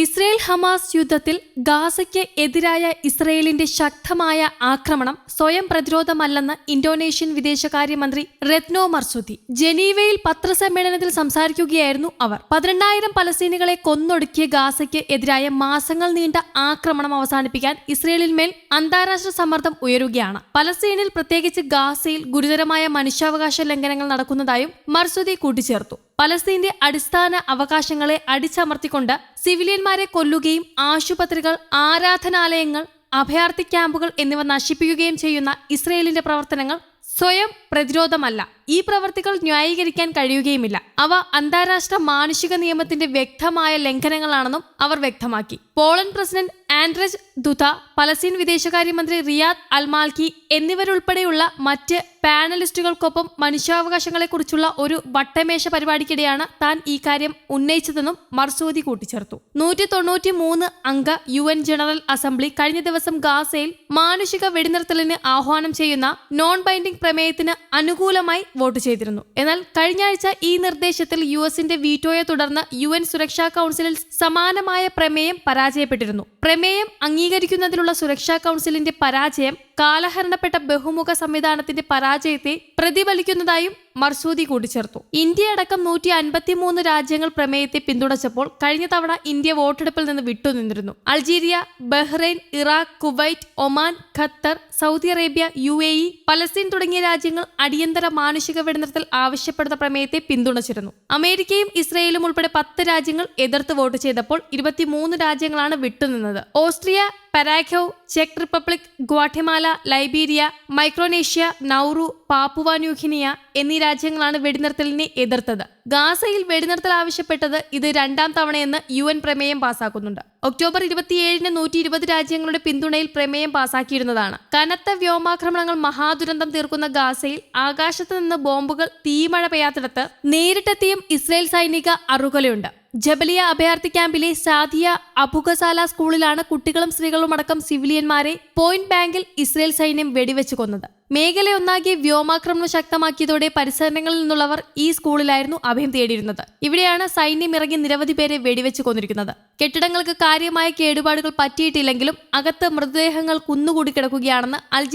Israel Hamas യുദ്ധത്തിൽ ഗാസയ്ക്ക് എതിരായ ഇസ്രയേലിന്റെ ശക്തമായ ആക്രമണം സ്വയം പ്രതിരോധമല്ലെന്ന് ഇന്തോനേഷ്യൻ വിദേശകാര്യമന്ത്രി രത്നോ മർസുദി. ജനീവയിൽ പത്രസമ്മേളനത്തിൽ സംസാരിക്കുകയായിരുന്നു അവർ. പതിനെണ്ണായിരം പലസ്തീനികളെ കൊന്നൊടുക്കിയ ഗാസയ്ക്ക് എതിരായ മാസങ്ങൾ നീണ്ട ആക്രമണം അവസാനിപ്പിക്കാൻ ഇസ്രയേലിന്മേൽ അന്താരാഷ്ട്ര സമ്മർദ്ദം ഉയരുകയാണ്. പലസ്തീനിൽ പ്രത്യേകിച്ച് ഗാസയിൽ ഗുരുതരമായ മനുഷ്യാവകാശ ലംഘനങ്ങൾ നടക്കുന്നതായും മർസുദി കൂട്ടിച്ചേർത്തു. പലസ്തീന്റെ അടിസ്ഥാന അവകാശങ്ങളെ അടിച്ചമർത്തിക്കൊണ്ട് സിവിലിയന്മാരെ കൊല്ലുകയും ആശുപത്രികൾ ആരാധനാലയങ്ങൾ അഭയാർത്ഥി ക്യാമ്പുകൾ എന്നിവ നശിപ്പിക്കുകയും ചെയ്യുന്ന ഇസ്രയേലിന്റെ പ്രവർത്തനങ്ങൾ സ്വയം പ്രതിരോധമല്ല. ഈ പ്രവർത്തികൾ ന്യായീകരിക്കാൻ കഴിയുകയുമില്ല. അവ അന്താരാഷ്ട്ര മാനുഷിക നിയമത്തിന്റെ വ്യക്തമായ ലംഘനങ്ങളാണെന്നും അവർ വ്യക്തമാക്കി. Poland president Andrzej Duda Palestine വിദേശകാര്യമന്ത്രി റിയാദ് അൽമാൽക്കി എന്നിവരുൾപ്പെടെയുള്ള മറ്റ് പാനലിസ്റ്റുകൾക്കൊപ്പം മനുഷ്യാവകാശങ്ങളെക്കുറിച്ചുള്ള ഒരു വട്ടമേശ പരിപാടിക്കിടെയാണ് താൻ ഈ കാര്യം ഉന്നയിച്ചതെന്നും മർസൂദി കൂട്ടിച്ചേർത്തു. നൂറ്റി തൊണ്ണൂറ്റി മൂന്ന് അംഗ യു എൻ ജനറൽ അസംബ്ലി കഴിഞ്ഞ ദിവസം ഗാസയിൽ മാനുഷിക വെടിനിർത്തലിന് ആഹ്വാനം ചെയ്യുന്ന നോൺ ബൈൻഡിംഗ് പ്രമേയത്തിന് അനുകൂലമായി വോട്ട് ചെയ്തിരുന്നു. എന്നാൽ കഴിഞ്ഞ ആഴ്ച ഈ നിർദ്ദേശത്തിൽ യു എസിന്റെ വീറ്റോയെ തുടർന്ന് യു എൻ സുരക്ഷാ കൌൺസിലിൽ സമാനമായ പ്രമേയം പരാജയപ്പെട്ടിരുന്നു. പ്രമേയം അംഗീകരിക്കുന്നതിലുള്ള സുരക്ഷാ കൗൺസിലിന്റെ പരാജയം കാലഹരണപ്പെട്ട ബഹുമുഖ സംവിധാനത്തിന്റെ പരാജയത്തെ പ്രതിഫലിക്കുന്നതായും മർസൂദി കൂട്ടിച്ചേർത്തു. ഇന്ത്യ അടക്കം നൂറ്റി അൻപത്തിമൂന്ന് രാജ്യങ്ങൾ പ്രമേയത്തെ പിന്തുണച്ചപ്പോൾ കഴിഞ്ഞ തവണ ഇന്ത്യ വോട്ടെടുപ്പിൽ നിന്ന് വിട്ടുനിന്നിരുന്നു. Algeria Bahrain Iraq Kuwait Oman Qatar Saudi Arabia U A E Palestine തുടങ്ങിയ രാജ്യങ്ങൾ അടിയന്തര മാനുഷിക വെടിനിർത്തൽ ആവശ്യപ്പെടുന്ന പ്രമേയത്തെ പിന്തുണച്ചിരുന്നു. അമേരിക്കയും ഇസ്രയേലും ഉൾപ്പെടെ പത്ത് രാജ്യങ്ങൾ എതിർത്ത് വോട്ട് ചെയ്തപ്പോൾ ഇരുപത്തിമൂന്ന് രാജ്യങ്ങളാണ് വിട്ടുനിന്നത്. Austria Paraguay check Republic Guatemala Liberia Micronesia Nauru Papua New Guinea എന്നീ രാജ്യങ്ങളാണ് വെടിനിർത്തലിനെ എതിർത്തത്. ഗാസയിൽ വെടിനിർത്തൽ ആവശ്യപ്പെട്ടത് ഇത് രണ്ടാം തവണയെന്ന് യു എൻ പ്രമേയം പാസാക്കുന്നുണ്ട്. ഒക്ടോബർ ഇരുപത്തിയേഴിന് നൂറ്റി ഇരുപത് രാജ്യങ്ങളുടെ പിന്തുണയിൽ പ്രമേയം പാസാക്കിയിരുന്നതാണ്. കനത്ത വ്യോമാക്രമണങ്ങൾ മഹാദുരന്തം തീർക്കുന്ന ഗാസയിൽ ആകാശത്ത് നിന്ന് ബോംബുകൾ തീമഴ പെയ്യാത്തിടത്ത് നേരിട്ടെത്തിയും ഇസ്രയേൽ സൈനിക അറുകലയുണ്ട്. ജബലിയ അഭയാർത്ഥി ക്യാമ്പിലെ സാദിയ അബുഗസാല സ്കൂളിലാണ് കുട്ടികളും സ്ത്രീകളും അടക്കം സിവിലിയന്മാരെ പോയിന്റ് ബാങ്കിൽ ഇസ്രയേൽ സൈന്യം വെടിവെച്ചു കൊന്നത്. മേഖലയൊന്നാകെ വ്യോമാക്രമണം ശക്തമാക്കിയതോടെ പരിസരങ്ങളിൽ നിന്നുള്ളവർ ഈ സ്കൂളിലായിരുന്നു അഭയം തേടിയിരുന്നത്. ഇവിടെയാണ് സൈന്യം ഇറങ്ങി നിരവധി പേരെ വെടിവെച്ച് കൊന്നിരിക്കുന്നത്. കെട്ടിടങ്ങൾക്ക് കാര്യമായ കേടുപാടുകൾ പറ്റിയിട്ടില്ലെങ്കിലും അകത്ത് മൃതദേഹങ്ങൾ കുന്നുകൂടി കിടക്കുകയാണെന്ന് അൽ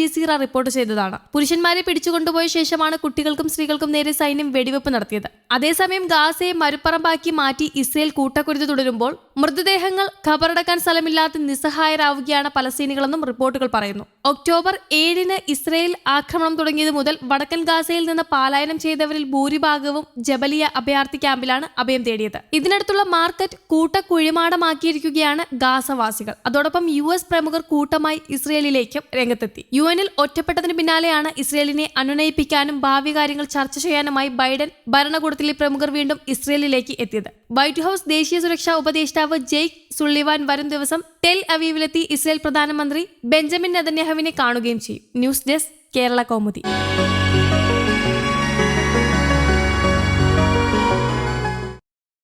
റിപ്പോർട്ട് ചെയ്തതാണ്. പുരുഷന്മാരെ പിടിച്ചുകൊണ്ടുപോയ ശേഷമാണ് കുട്ടികൾക്കും സ്ത്രീകൾക്കും നേരെ സൈന്യം വെടിവെപ്പ് നടത്തിയത്. അതേസമയം ഗാസയെ മരുപ്പറമ്പാക്കി മാറ്റി ഇസ്രയേൽ കൂട്ടക്കുരുത് തുടരുമ്പോൾ മൃതദേഹങ്ങൾ ഖബറടക്കാൻ സ്ഥലമില്ലാത്ത നിസ്സഹായരാവുകയാണ് പലസ്തീനികളെന്നും റിപ്പോർട്ടുകൾ പറയുന്നു. ഒക്ടോബർ ഏഴിന് ഇസ്രയേൽ ആക്രമണം തുടങ്ങിയത് മുതൽ വടക്കൻ ഗാസയിൽ നിന്ന് പാലായനം ചെയ്തവരിൽ ഭൂരിഭാഗവും ജബലിയ അഭയാർത്ഥി ക്യാമ്പിലാണ് അഭയം തേടിയത്. ഇതിനടുത്തുള്ള മാർക്കറ്റ് കൂട്ടക്കുഴിമാടമാക്കിയിരിക്കുകയാണ് ഗാസവാസികൾ. അതോടൊപ്പം യു എസ് പ്രമുഖർ കൂട്ടമായി ഇസ്രയേലിലേക്കും രംഗത്തെത്തി. യു എനിൽ ഒറ്റപ്പെട്ടതിന് പിന്നാലെയാണ് ഇസ്രയേലിനെ അനുനയിപ്പിക്കാനും ഭാവി കാര്യങ്ങൾ ചർച്ച ചെയ്യാനുമായി ബൈഡൻ ഭരണകൂടത്തിലെ പ്രമുഖർ വീണ്ടും ഇസ്രയേലിലേക്ക് എത്തിയത്. വൈറ്റ് ഹൌസ് ദേശീയ സുരക്ഷാ ഉപദേഷ്ടാവ് ജെയ്ക്ക് സുള്ളിവാൻ വരും ദിവസം ടെൽ അവീവിലെത്തി ഇസ്രയേൽ പ്രധാനമന്ത്രി ബെഞ്ചമിൻ നെതന്യാഹുവിനെ കാണുകയും ചെയ്യും. News desk Kerala Kaumudi.